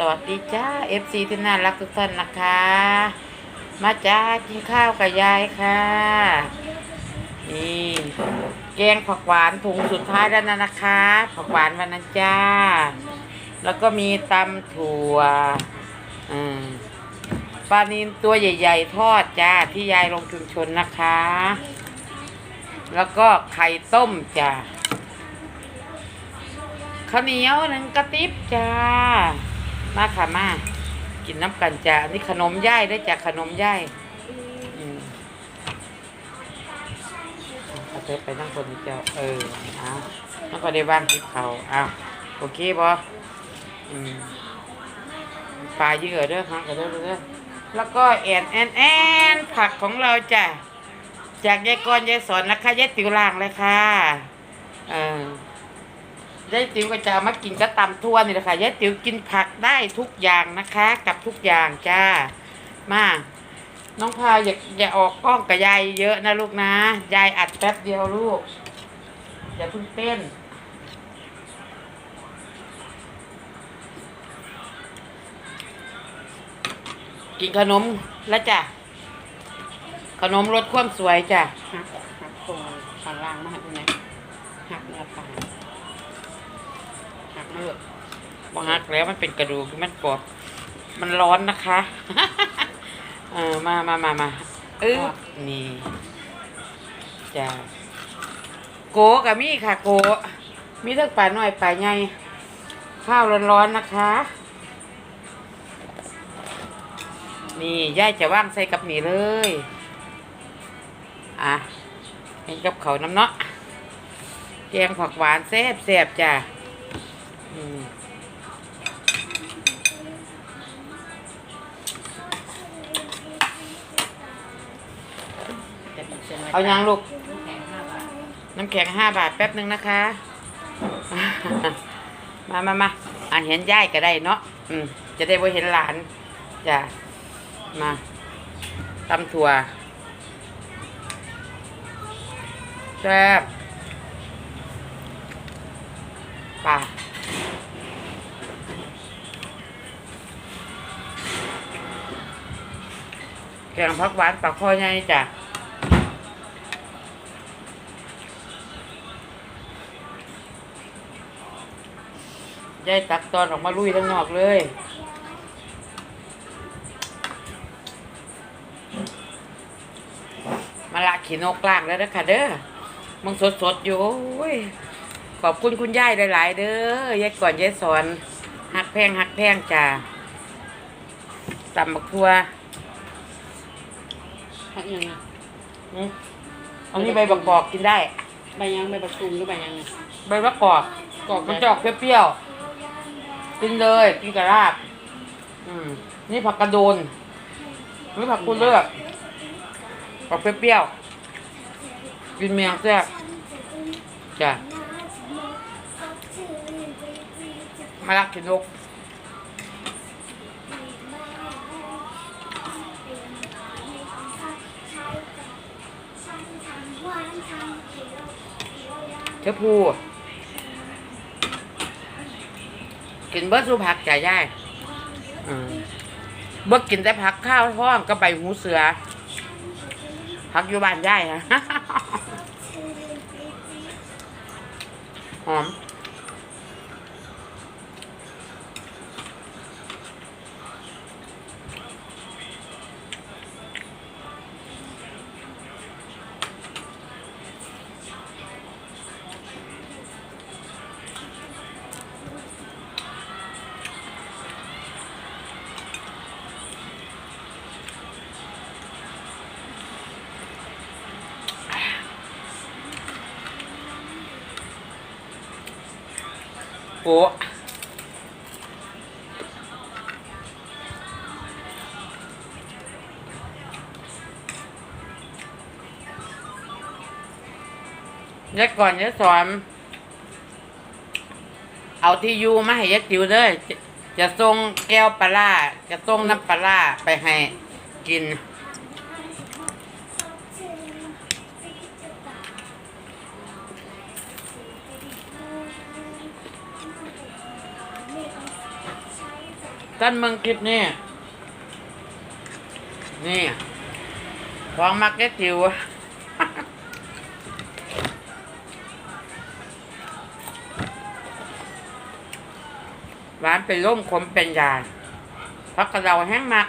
สวัสดีจ้า FC ที่น่ารักทุกท่านนะคะ มาจ้ากินข้าวกับยายค่ะ นี่แกงผักหวานถุงสุดท้ายแล้วนะนะคะ ผักหวานวันนั้นจ้า แล้วก็มีตำถั่วอืมปลานินตัวใหญ่ ๆ ทอดจ้า ที่ยายลงชุมชนนะคะ แล้วก็ไข่ต้มจ้าข้าวเหนียวหนึ่งกระติบจ้า มาค่ะมากินน้ำกันจ้าอันนี่ขนมย่ายได้จากขนมย่ายอืมเอาเธอไปนั่งคนเจ้าเออเอาแล้วก็ได้วางติดเขาเอาโอเคบออืมปลาเยอะเด้อฮะกันเด้อเด้อแล้วก็แอนแอนแอนผักของเราจ้ะจากยายกรยายสอนนะคะยายติวล่างเลยค่ะ เออ ยายติ๋วก็จะมากินก็ตำทั่วนี่แหละค่ะยายติ๋วกินผักได้ทุกอย่างนะคะ กับทุกอย่างจ้า มาน้องพาอย่าอย่าออกกล้องกับยายเยอะนะลูกนะ ยายอัดแป๊บเดียวลูก อย่าเพิ่งเต้น กินขนมแล้วจ้ะ ขนมรสความสวยจ้ะหักหักตรงตารางมากตรงไหนหักเนื้อปลา หักเลือดบหักแล้วมันเป็นกระดูกมันกรอบมันร้อนนะคะเออมามามามาเออนี่จ้ะโกกับมี่ค่ะ โก มีทั้งปลาหน่อยปลาใหญ่ข้าวร้อนๆนะคะ นี่ย่ายจะว่างใส่กับนี่เลย อะเห็นกับเขาน้ำเนาะแกงผักหวานแซ่บแซ่บจ้ะ เป็นเส้นไว้เอายังลูกแข็งห้าบาทน้ำแข็งห้าบาทแป๊บหนึ่งนะคะ มามามาอ่านเห็นย่ายก็ได้เนาะอืมจะได้บ่เห็นหลานจ้ะมาตำถั่วแซ่บป่า แกงผักหวานปลาคอใหญ่จ้ะยายตักตอนออกมาลุยทั้งนอกเลยมาละขีนกลางแล้วนะค่ะเด้อมึงสดสดอยู่ขอบคุณคุณยายหลายๆเด้อยายก่อนยายสอนหักแพงหักแพงจ้าตำบักทัว หักยังไงอืมอันนี้ใบบักกอกกินได้ ใบยังใบประชุมหรือใบยังไงใบบักกอกกรอกมันจะออกเปรี้ยวๆกินเลยกินกับราบอืมนี่ผักกระโดนนี่ผักกุเลือกออกเปรี้ยวๆกินเมียงแซ่บจ้ะมาลักกินนก เทพูกินเบิร์ดสูผักจ่ายย่ายอืมเบิร์กินแต่ผักข้าวท้องก็ใบหูเสือพักอยู่บ้านย่ายฮะ โอ้ยายก่อนยายสอน เอาที่ยูมาให้ยายจิ๋วเลยจะจะส่งแก้วปลาร้าจะส่งน้ำปลาร้าไปให้กิน ท่านเมืองคลิปนี่นี่ของมาร์เก็ตจิวหวานเป็นร่มขมเป็นยาพักกระเราแห้งมาก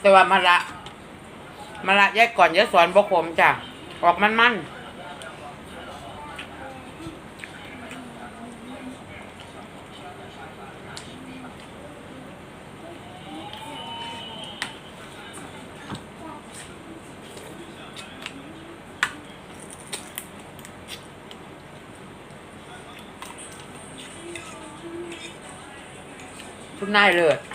แต่ว่ามาละมาละแยกก่อนเยอะสอนบกขมจ้ะ ออกมันมันคุณนายเลย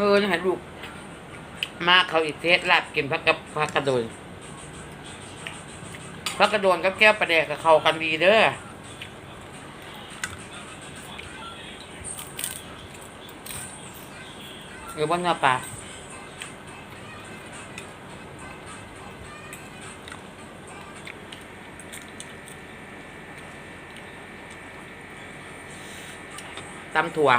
เมื่อนี่เห็นลูก มาเขาอีกเทสลาบกินพักกับพักกระโดนพักกระโดนกับแก้วประแดกกับเขากันดีเด้อหรือบนเนื้อปลาตำถั่ว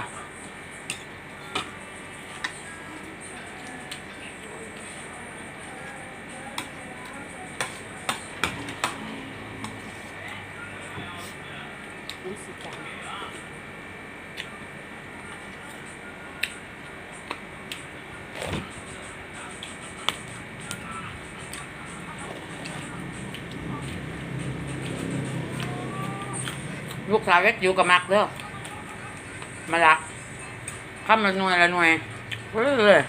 กสาวเล็กอยู่กับมักเด้อมาละข้ามละหน่วยละหน่วยเรื่อยเลย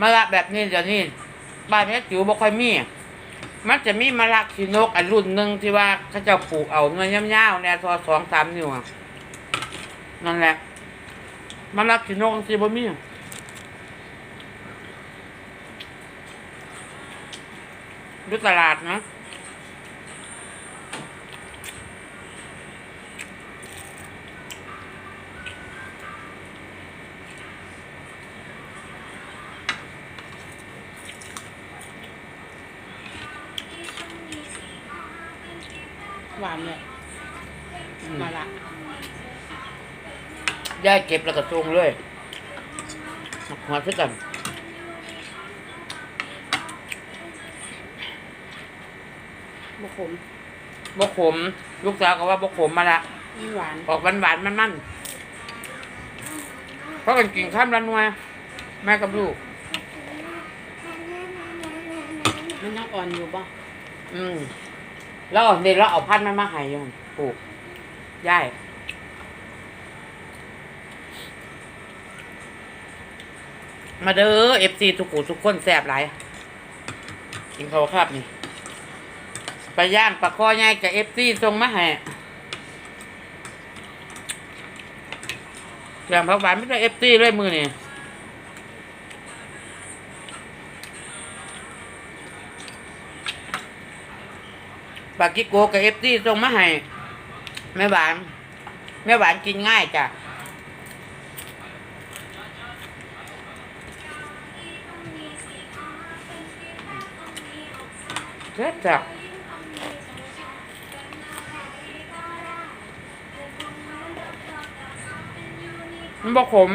มาละแบบนี้เดี๋ยวนี้บ้านเล็กอยู่บ่ค่อยมี มันจะมีมะละขีนกอันรุ่นหนึ่งที่ว่าเขาจะปลูกเอาเนื้อยาวๆเนี่ยทอสองสามนิ้วนั่นแหละมะละขีนกที่บ่มี ดูตลาดนะหวานเลยมาละย่ายเก็บแล้วก็ตรงเลยหัวซะกัน ขมบกขม ลูกสาวก็ว่าบกขมมาละนี่หวานออกหวานหวานๆมันมันๆเพราะกันกินข้ามละหน่วยแม่กับลูก มันยังอ่อนอยู่ป่ะอืมแล้วเดี๋ยวเราเอาพันธุ์มันมาให้อยังปลูกย่ายมาเด้อเอฟซีทุกกูทุกคนแซ่บหลายกินเขาวครับนี่ ไปย่างปลาคอใหญ่กับเอฟซีส่งมาให้อย่างผักหวานไม่ได้เอฟซีเลยมือนี่ปลากิโกกับเอฟซีส่งมาให้แม่หวานแม่หวานกินง่ายจ้ะแซ่บจ้ะ มันบอกขม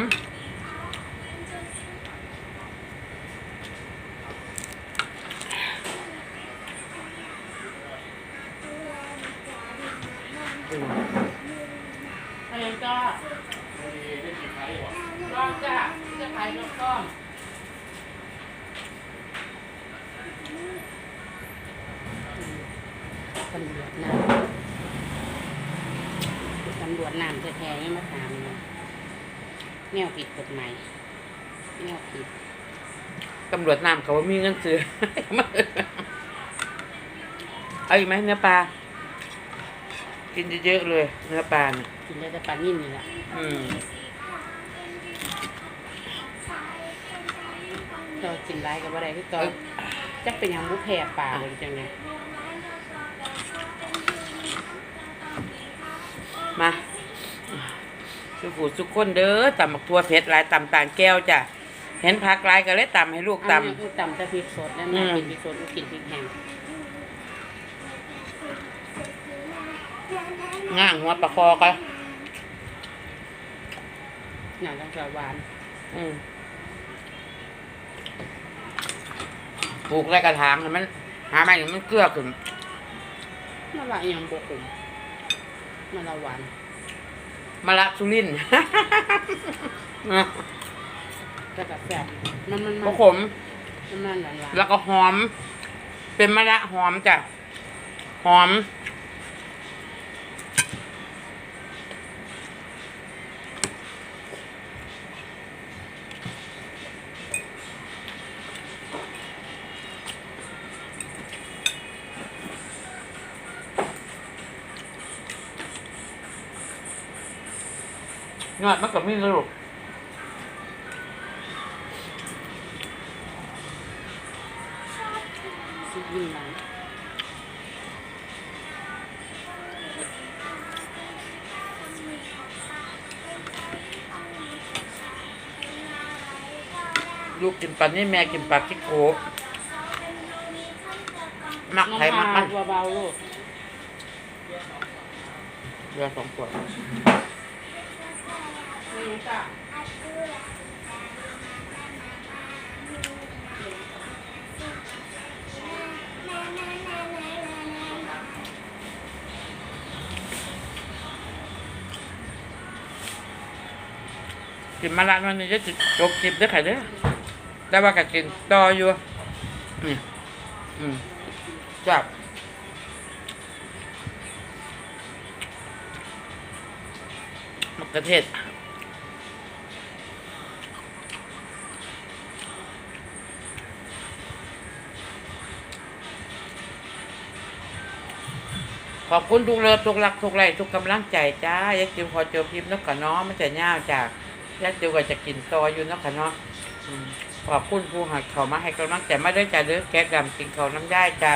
อะไรก็ลองจ้ะจะขายนกก้อมตำรวจน้ำตำรวจน้ำแท้ๆนี่มาถามเนี่ย แนวผิดกฎหมายแนวผิดตำรวจน้ำเขาว่ามีเงินซื้อ เอาอีกไหมเนื้อปลา กินเยอะๆเลย เนื้อปลาเนี่ยกินได้แต่ปลานิ่มนี่แหละอืมเรากินไรกับอะไรพี่ตอนจะเป็นอย่างมุกแผ่ปลาเลยจังเลยมา สุขูสุขคนเด้อตำบักทั่วเผ็ดหลายตำต่างแก้วจ้ะเห็นผักหลายก็เลยตำให้ลูกตำตำคือตำแต่พริกสดแล้วแม่อืมกินพริกสดลูกกินพริกแห้งง่างหัวปลาคอก็หนังต้องจะหวานอืมปลูกไรกระถางให้มัน หาไม่มันเกลือขึ้นมาละยังบกุมมาละหวาน มะละสุรินทร์แล้วก็แซ่บมันมันมะมันขม มันมันหวานหวานแล้วก็หอม เป็นมะละหอมจ้ะ หอม ยอดมันก็มีลูกซิยิ่งหวานลูกกินปลานี่แม่กินปลาคิโกะมักไทยมักมันเบาๆลูกเรือสองขวด นี่จ้ะกินมะละมันนี่จะจบกินได้อค่ะเด้อแต่ว่าก็กินต่ออยู่นี่อืมจับมะเขือเทศ ขอบคุณทุกเลิฟทุกรักทุกไรทุกกำลังใจจ้าอยากจิมพอเจอพิมพ์นกกะน้องมันจะย่าจากอยากจิมก็จะกินต่ออยู่นกกะน้องขอบคุณผู้หักเขามาให้กำลังใจมาด้วยจ้าเด้อแก๊กดำกินเขาน้ำได้จ้า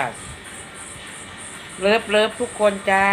เลิฟเลิฟทุกคนจ้า